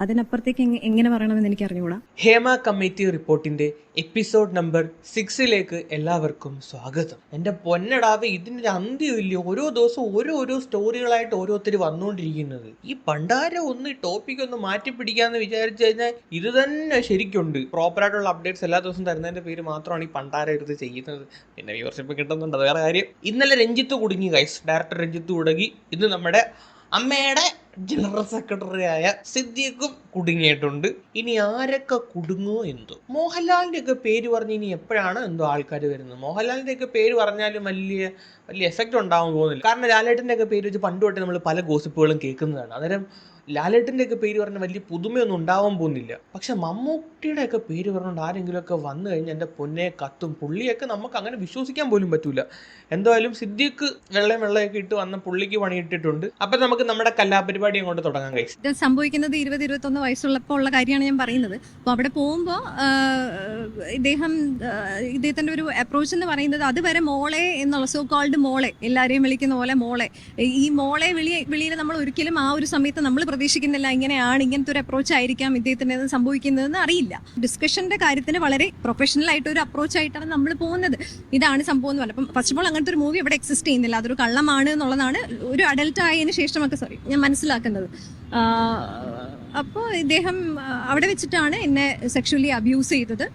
അതിനപ്പുറത്തേക്ക് എങ്ങനെ പറയണമെന്ന് എനിക്ക് അറിഞ്ഞുകൂടാ ഹേമ കമ്മിറ്റി റിപ്പോർട്ടിന്റെ എപ്പിസോഡ് നമ്പർ സിക്സിലേക്ക് എല്ലാവർക്കും സ്വാഗതം. എന്റെ പൊന്നടാവ് ഇതിന്റെ അന്ത്യമില്ല? ഓരോ ദിവസവും ഓരോ സ്റ്റോറികളായിട്ട് ഓരോരുത്തർ വന്നുകൊണ്ടിരിക്കുന്നത് ഈ പണ്ടാര ഒന്ന് ടോപ്പിക് ഒന്ന് മാറ്റി പിടിക്കാന്ന് വിചാരിച്ചു കഴിഞ്ഞാൽ ഇത് തന്നെ ശരിക്കുണ്ട്. പ്രോപ്പറായിട്ടുള്ള അപ്ഡേറ്റ്സ് എല്ലാ ദിവസവും തരുന്നതിന്റെ പേര് മാത്രമാണ് ഈ പണ്ടാര എടുത്ത് ചെയ്യുന്നത്. പിന്നെ വ്യൂവർഷിപ്പ് കിട്ടുന്നുണ്ട് വേറെ കാര്യം. ഇന്നലെ രഞ്ജിത്ത് കുടുങ്ങി ഗൈസ് ഡയറക്ടർ രഞ്ജിത്ത് കുടുങ്ങി. ഇന്ന് നമ്മുടെ അമ്മയുടെ ജനറൽ സെക്രട്ടറി ആയ സിദ്ദീഖും കുടുങ്ങിയിട്ടുണ്ട്. ഇനി ആരൊക്കെ കുടുങ്ങോ എന്തോ? മോഹൻലാലിന്റെ ഒക്കെ പേര് പറഞ്ഞ് ഇനി എപ്പോഴാണ് എന്തോ ആൾക്കാർ വരുന്നത്? മോഹൻലാലിന്റെ ഒക്കെ പേര് പറഞ്ഞാലും വലിയ വലിയ എഫക്റ്റ് ഉണ്ടാവാൻ പോകുന്നില്ല കാരണം ലാലേട്ടന്റെ ഒക്കെ പേര് വെച്ച് പണ്ട് തൊട്ട് നമ്മൾ പല ഗോസിപ്പുകളും കേൾക്കുന്നതാണ്. അന്നേരം ലാലേട്ടന്റെ ഒക്കെ പേര് പറഞ്ഞ വലിയ പുതുമയൊന്നും ഉണ്ടാവാൻ പോകുന്നില്ല. പക്ഷെ മമ്മൂട്ടിയുടെ ഒക്കെ പേര് പറഞ്ഞുകൊണ്ട് ആരെങ്കിലുമൊക്കെ വന്നു കഴിഞ്ഞാൽ എന്റെ പൊന്നെ കത്തും പുള്ളിയൊക്കെ നമുക്ക് അങ്ങനെ വിശ്വസിക്കാൻ പോലും പറ്റൂല. എന്തായാലും സിദ്ധിക്ക് വെള്ളം വെള്ളമൊക്കെ ഇട്ട് വന്ന പുള്ളിക്ക് പണിയിട്ടിട്ടുണ്ട്. അപ്പം നമുക്ക് നമ്മുടെ കലാപരിപാടി അങ്ങോട്ട് തുടങ്ങാൻ കഴിച്ചു ഇത് സംഭവിക്കുന്നത് ഇരുപത് ഇരുപത്തൊന്ന് വയസ്സുള്ളപ്പോൾ ഉള്ള കാര്യമാണ് ഞാൻ പറയുന്നത്. അപ്പോൾ അവിടെ പോകുമ്പോൾ ഇദ്ദേഹം ഇദ്ദേഹത്തിന്റെ ഒരു അപ്രോച്ച് എന്ന് പറയുന്നത് അതുവരെ മോളെ എന്നുള്ള സോ കോൾഡ് മോളെ എല്ലാവരെയും വിളിക്കുന്ന പോലെ മോളെ. ഈ മോളെ വിളി വിളിയിൽ നമ്മൾ ഒരിക്കലും ആ ഒരു സമയത്ത് നമ്മൾ പ്രതീക്ഷിക്കുന്നില്ല. ഇങ്ങനെയാണ് ഇങ്ങനത്തെ ഒരു അപ്രോച്ച് ആയിരിക്കാം ഇദ്ദേഹത്തിന് സംഭവിക്കുന്നതെന്ന് അറിയില്ല. ഡിസ്കഷന്റെ കാര്യത്തിന് വളരെ പ്രൊഫഷണൽ ആയിട്ട് ഒരു അപ്രോച്ച് ആയിട്ടാണ് നമ്മൾ പോകുന്നത്. ഇതാണ് സംഭവം എന്ന് പറഞ്ഞത് അപ്പം ഫസ്റ്റ് ഓഫ് ഓൾ അങ്ങനത്തെ ഒരു മൂവി ഇവിടെ എക്സിസ്റ്റ് ചെയ്യുന്നില്ല. അതൊരു കള്ളമാണ് എന്നുള്ളതാണ് ഒരു അഡൽട്ട് ആയതിനു ശേഷമൊക്കെ സോറി ഞാൻ മനസ്സിലാക്കുന്നത്. അപ്പോൾ ഇദ്ദേഹം അവിടെ വെച്ചിട്ടാണ് എന്നെ സെക്ഷലി അബ്യൂസ് ചെയ്തത്.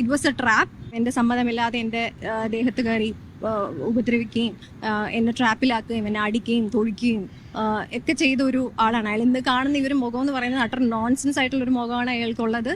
ഇറ്റ് വാസ് എ ട്രാപ്പ് എന്റെ സമ്മതമില്ലാതെ എന്റെ ദേഹത്ത് കയറി ഉപദ്രവിക്കുകയും എന്നെ ട്രാപ്പിലാക്കുകയും എന്നെ അടിക്കുകയും തൊഴിക്കുകയും ഒക്കെ ചെയ്ത ഒരു ആളാണ് അയാൾ. ഇന്ന് കാണുന്ന ഈ ഒരു മുഖം എന്ന് പറയുന്നത് അട്ടർ നോൺസെൻസ് ആയിട്ടുള്ള ഒരു മുഖമാണ് അയാൾക്കുള്ളത്.